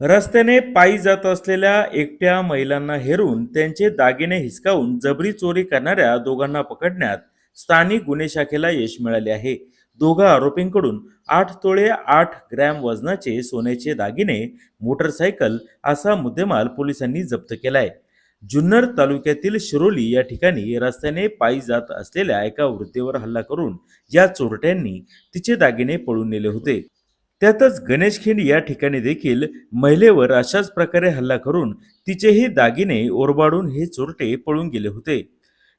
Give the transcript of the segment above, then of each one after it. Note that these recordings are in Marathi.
रस्त्याने पायी जात असलेल्या एकट्या महिलांना हेरून त्यांचे दागिने हिसकावून जबरी चोरी करणाऱ्या दोघांना पकडण्यात स्थानिक गुन्हे शाखेला यश मिळाले आहे. दोघा आरोपींकडून आठ तोळे आठ ग्रॅम वजनाचे सोन्याचे दागिने मोटरसायकल असा मुद्देमाल पोलिसांनी जप्त केलाय. जुन्नर तालुक्यातील शिरोली या ठिकाणी रस्त्याने पायी जात असलेल्या एका वृद्धेवर हल्ला करून या चोरट्यांनी तिचे दागिने पळून नेले होते. त्यातच गणेशखिंड या ठिकाणी देखील महिलेवर अशाच प्रकारे हल्ला करून तिचेही दागिने ओरबाडून हे चोरटे पळून गेले होते.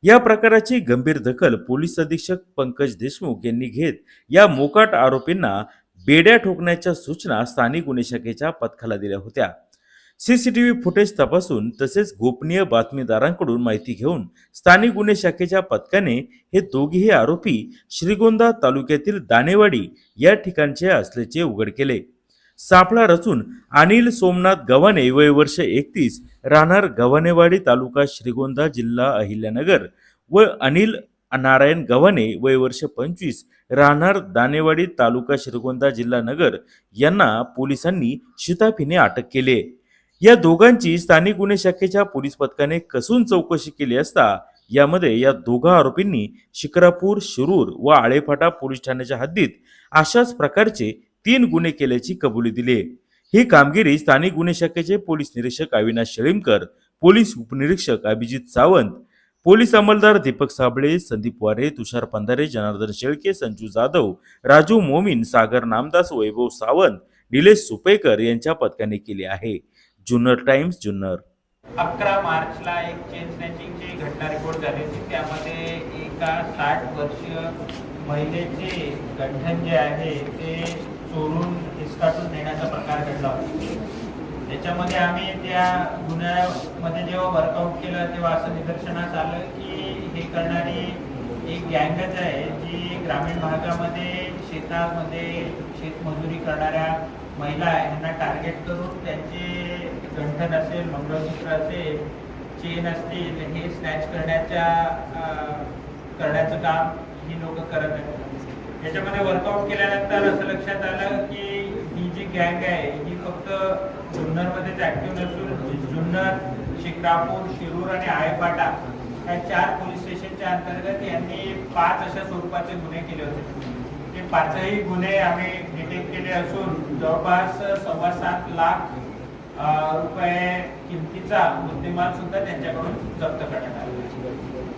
या प्रकाराची गंभीर दखल पोलीस अधीक्षक पंकज देशमुख यांनी घेत या मोकाट आरोपींना बेड्या ठोकण्याच्या सूचना स्थानिक गुन्हे शाखेच्या पथकाला दिल्या होत्या. सीसीटीव्ही फुटेज तपासून तसेच गोपनीय बातमीदारांकडून माहिती घेऊन स्थानिक गुन्हे शाखेच्या पथकाने हे दोघेही आरोपी श्रीगोंदा तालुक्यातील दानेवाडी या ठिकाणचे असल्याचे उघड केले सापळा रचून अनिल सोमनाथ गव्हाणे वय वर्ष एकतीस राहणार गव्हाणेवाडी तालुका श्रीगोंदा जिल्हा अहिल्यानगर व अनिल नारायण गव्हाणे वय वर्ष पंचवीस राहणार दानेवाडी तालुका श्रीगोंदा जिल्हा नगर यांना पोलिसांनी शिताफीने अटक केली आहे. या दोघांची स्थानिक गुन्हे शाखेच्या पोलीस पथकाने कसून चौकशी केली असता यामध्ये या दोघा आरोपींनी शिक्रापूर शिरूर व आळेफाटा पोलीस ठाण्याच्या हद्दीत अशाच प्रकारचे तीन गुन्हे केल्याची कबुली दिली ही कामगिरी स्थानिक गुन्हे शाखेचे पोलीस निरीक्षक अविनाश शेळीमकर पोलीस उपनिरीक्षक अभिजित सावंत पोलीस अंमलदार दीपक साबळे संदीप वारे तुषार पंधारे जनार्दन शेळके संजू जाधव राजू मोमीन सागर नामदास वैभव सावंत निलेश सुपेकर यांच्या पथकाने केली आहे. जुन्नर टाइम्स जुन्नर. अकरा मार्चला एक चेन स्नॅचिंगची घटना रिपोर्ट झाली होती त्यामध्ये एका साठ वर्षीय महिलेचे गंठन जे आहे ते चोरून हिसकाटून नेण्याचा प्रकार घडला होता. त्याच्यामध्ये आम्ही त्या गुन्ह्यामध्ये जेव्हा वर्कआउट केलं तेव्हा असं निदर्शनास आलं की हे करणारी एक गँगच आहे जी ग्रामीण भागामध्ये शेतामध्ये शेतमजुरी करणाऱ्या महिला आहे यांना टार्गेट करून त्यांचे गंठन असेल मंगळसूत्र असेल चेन असतील हे स्नॅच करण्याच्या करण्याचं काम ही लोक करत आहेत. याच्यामध्ये वर्कआउट केल्यानंतर असं लक्षात आलं की ही जी गँग आहे ही फक्त जुन्नरमध्येच ऍक्टिव्ह नसून जुन्नर शिक्रापूर शिरूर आणि आळेपाटा या चार पोलीस स्टेशनच्या अंतर्गत यांनी पाच अशा स्वरूपाचे गुन्हे केले होते. हे पाचही गुन्हे आम्ही डिटेक्ट केले असून जवळपास सव्वा सात लाख रुपये किमतीचा मुद्देमाल सुद्धा त्यांच्याकडून जप्त करण्यात आला.